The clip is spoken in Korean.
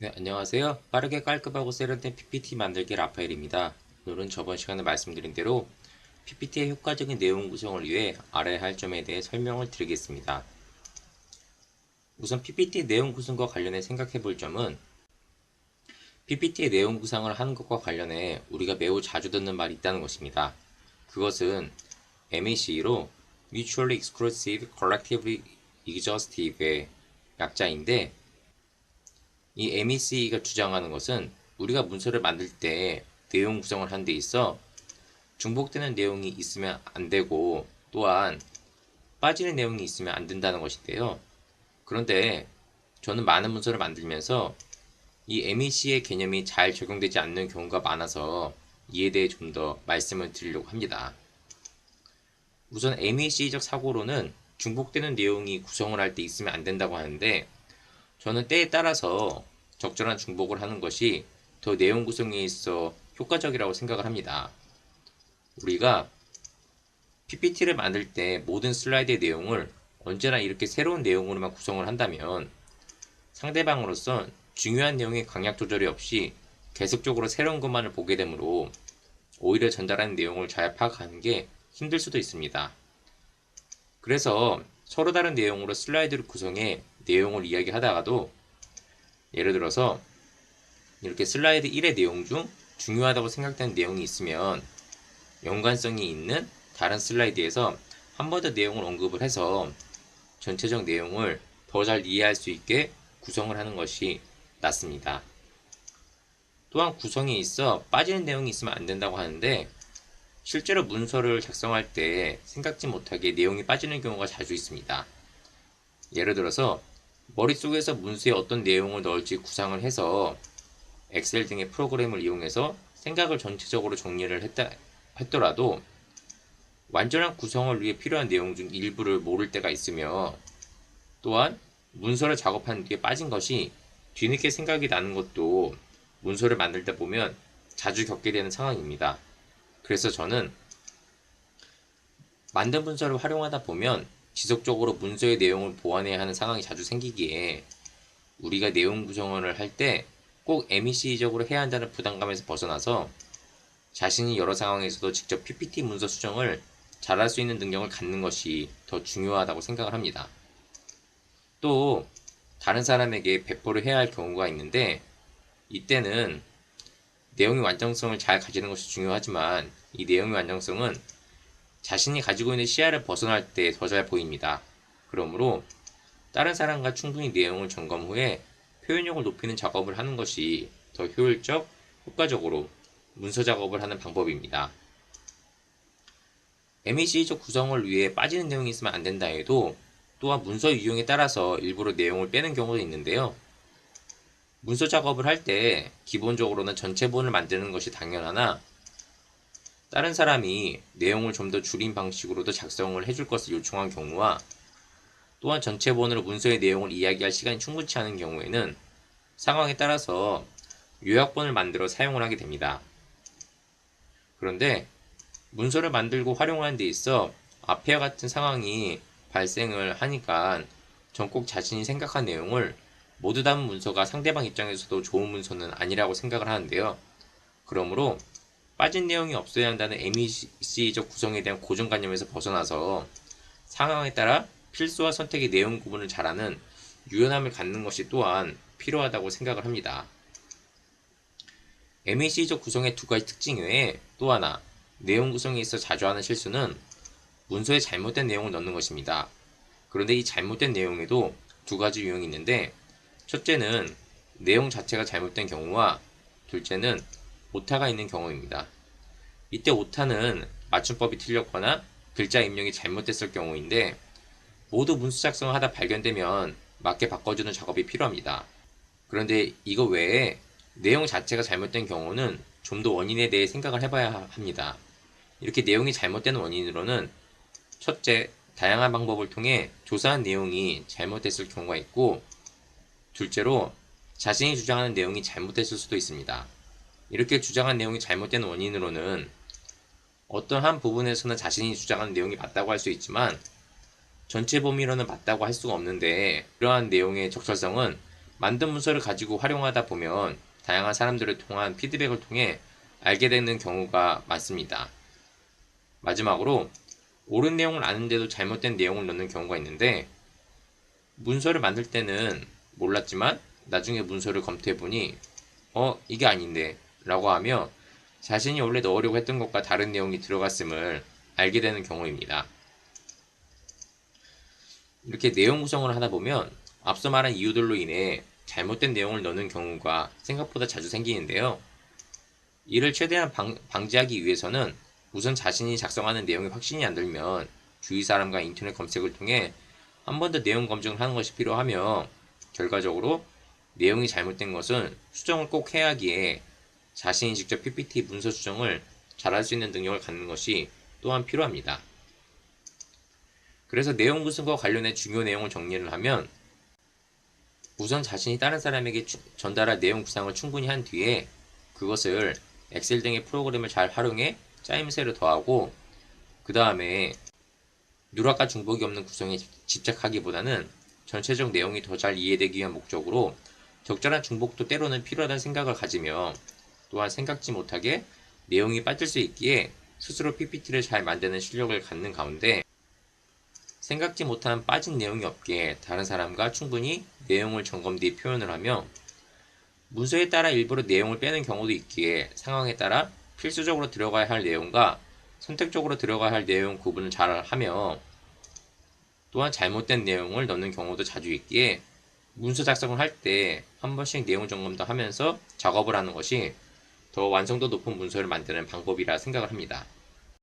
네, 안녕하세요. 빠르게 깔끔하고 세련된 PPT 만들기 라파엘입니다. 오늘은 저번 시간에 말씀드린 대로 PPT의 효과적인 내용 구성을 위해 알아야 할 점에 대해 설명을 드리겠습니다. 우선 PPT 내용 구성과 관련해 생각해 볼 점은 PPT의 내용 구성을 하는 것과 관련해 우리가 매우 자주 듣는 말이 있다는 것입니다. 그것은 MAC로 Mutually Exclusive Collectively Exhaustive의 약자인데 이 MEC가 주장하는 것은 우리가 문서를 만들 때 내용 구성을 한 데 있어 중복되는 내용이 있으면 안 되고 또한 빠지는 내용이 있으면 안 된다는 것인데요. 그런데 저는 많은 문서를 만들면서 이 MEC의 개념이 잘 적용되지 않는 경우가 많아서 이에 대해 좀 더 말씀을 드리려고 합니다. 우선 MEC적 사고로는 중복되는 내용이 구성을 할 때 있으면 안 된다고 하는데 저는 때에 따라서 적절한 중복을 하는 것이 더 내용 구성에 있어 효과적이라고 생각을 합니다. 우리가 PPT를 만들 때 모든 슬라이드의 내용을 언제나 이렇게 새로운 내용으로만 구성을 한다면 상대방으로서 중요한 내용의 강약 조절이 없이 계속적으로 새로운 것만을 보게 되므로 오히려 전달하는 내용을 잘 파악하는 게 힘들 수도 있습니다. 그래서 서로 다른 내용으로 슬라이드를 구성해 내용을 이야기하다가도 예를 들어서 이렇게 슬라이드 1의 내용 중 중요하다고 생각되는 내용이 있으면 연관성이 있는 다른 슬라이드에서 한 번 더 내용을 언급을 해서 전체적 내용을 더 잘 이해할 수 있게 구성을 하는 것이 낫습니다. 또한 구성에 있어 빠지는 내용이 있으면 안 된다고 하는데 실제로 문서를 작성할 때 생각지 못하게 내용이 빠지는 경우가 자주 있습니다. 예를 들어서 머릿속에서 문서에 어떤 내용을 넣을지 구상을 해서 엑셀 등의 프로그램을 이용해서 생각을 전체적으로 정리를 했다, 했더라도 완전한 구성을 위해 필요한 내용 중 일부를 모를 때가 있으며 또한 문서를 작업한 뒤에 빠진 것이 뒤늦게 생각이 나는 것도 문서를 만들 때 보면 자주 겪게 되는 상황입니다. 그래서 저는 만든 문서를 활용하다 보면 지속적으로 문서의 내용을 보완해야 하는 상황이 자주 생기기에 우리가 내용 구성을 할 때 꼭 MEC적으로 해야 한다는 부담감에서 벗어나서 자신이 여러 상황에서도 직접 PPT 문서 수정을 잘할 수 있는 능력을 갖는 것이 더 중요하다고 생각을 합니다. 또 다른 사람에게 배포를 해야 할 경우가 있는데 이때는 내용의 완전성을 잘 가지는 것이 중요하지만 이 내용의 완전성은 자신이 가지고 있는 시야를 벗어날 때 더 잘 보입니다. 그러므로 다른 사람과 충분히 내용을 점검 후에 표현력을 높이는 작업을 하는 것이 더 효율적, 효과적으로 문서 작업을 하는 방법입니다. MEC적 구성을 위해 빠지는 내용이 있으면 안 된다 해도 또한 문서 유형에 따라서 일부러 내용을 빼는 경우도 있는데요. 문서 작업을 할 때 기본적으로는 전체본을 만드는 것이 당연하나 다른 사람이 내용을 좀 더 줄인 방식으로도 작성을 해줄 것을 요청한 경우와 또한 전체본으로 문서의 내용을 이야기할 시간이 충분치 않은 경우에는 상황에 따라서 요약본을 만들어 사용을 하게 됩니다. 그런데 문서를 만들고 활용하는 데 있어 앞에와 같은 상황이 발생을 하니까 전꼭 자신이 생각한 내용을 모두 담은 문서가 상대방 입장에서도 좋은 문서는 아니라고 생각을 하는데요. 그러므로 빠진 내용이 없어야 한다는 MEC적 구성에 대한 고정관념에서 벗어나서 상황에 따라 필수와 선택의 내용 구분을 잘하는 유연함을 갖는 것이 또한 필요하다고 생각을 합니다. MEC적 구성의 두 가지 특징 외에 또 하나 내용 구성에 있어 자주 하는 실수는 문서에 잘못된 내용을 넣는 것입니다. 그런데 이 잘못된 내용에도 두 가지 유형이 있는데 첫째는 내용 자체가 잘못된 경우와 둘째는 오타가 있는 경우입니다. 이때 오타는 맞춤법이 틀렸거나 글자 입력이 잘못됐을 경우인데 모두 문서 작성을 하다 발견되면 맞게 바꿔주는 작업이 필요합니다. 그런데 이거 외에 내용 자체가 잘못된 경우는 좀 더 원인에 대해 생각을 해봐야 합니다. 이렇게 내용이 잘못된 원인으로는 첫째, 다양한 방법을 통해 조사한 내용이 잘못됐을 경우가 있고 둘째로 자신이 주장하는 내용이 잘못됐을 수도 있습니다. 이렇게 주장한 내용이 잘못된 원인으로는 어떤 한 부분에서는 자신이 주장하는 내용이 맞다고 할 수 있지만 전체 범위로는 맞다고 할 수가 없는데 이러한 내용의 적절성은 만든 문서를 가지고 활용하다 보면 다양한 사람들을 통한 피드백을 통해 알게 되는 경우가 많습니다. 마지막으로 옳은 내용을 아는데도 잘못된 내용을 넣는 경우가 있는데 문서를 만들 때는 몰랐지만 나중에 문서를 검토해 보니 어 이게 아닌데 라고 하며 자신이 원래 넣으려고 했던 것과 다른 내용이 들어갔음을 알게 되는 경우입니다. 이렇게 내용 구성을 하다 보면 앞서 말한 이유들로 인해 잘못된 내용을 넣는 경우가 생각보다 자주 생기는데요. 이를 최대한 방, 방지하기 위해서는 우선 자신이 작성하는 내용이 확신이 안 들면 주위 사람과 인터넷 검색을 통해 한 번 더 내용 검증을 하는 것이 필요하며 결과적으로 내용이 잘못된 것은 수정을 꼭 해야 하기에 자신이 직접 PPT 문서 수정을 잘할 수 있는 능력을 갖는 것이 또한 필요합니다. 그래서 내용 구성과 관련해 중요 내용을 정리를 하면 우선 자신이 다른 사람에게 추- 전달할 내용 구상을 충분히 한 뒤에 그것을 엑셀 등의 프로그램을 잘 활용해 짜임새를 더하고 그 다음에 누락과 중복이 없는 구성에 집- 집착하기보다는 전체적 내용이 더 잘 이해되기 위한 목적으로 적절한 중복도 때로는 필요하다는 생각을 가지며 또한 생각지 못하게 내용이 빠질 수 있기에 스스로 PPT를 잘 만드는 실력을 갖는 가운데 생각지 못한 빠진 내용이 없게 다른 사람과 충분히 내용을 점검 뒤 표현을 하며 문서에 따라 일부러 내용을 빼는 경우도 있기에 상황에 따라 필수적으로 들어가야 할 내용과 선택적으로 들어가야 할 내용 구분을 잘 하며 또한 잘못된 내용을 넣는 경우도 자주 있기에 문서 작성을 할 때 한 번씩 내용 점검도 하면서 작업을 하는 것이 더 완성도 높은 문서를 만드는 방법이라 생각을 합니다.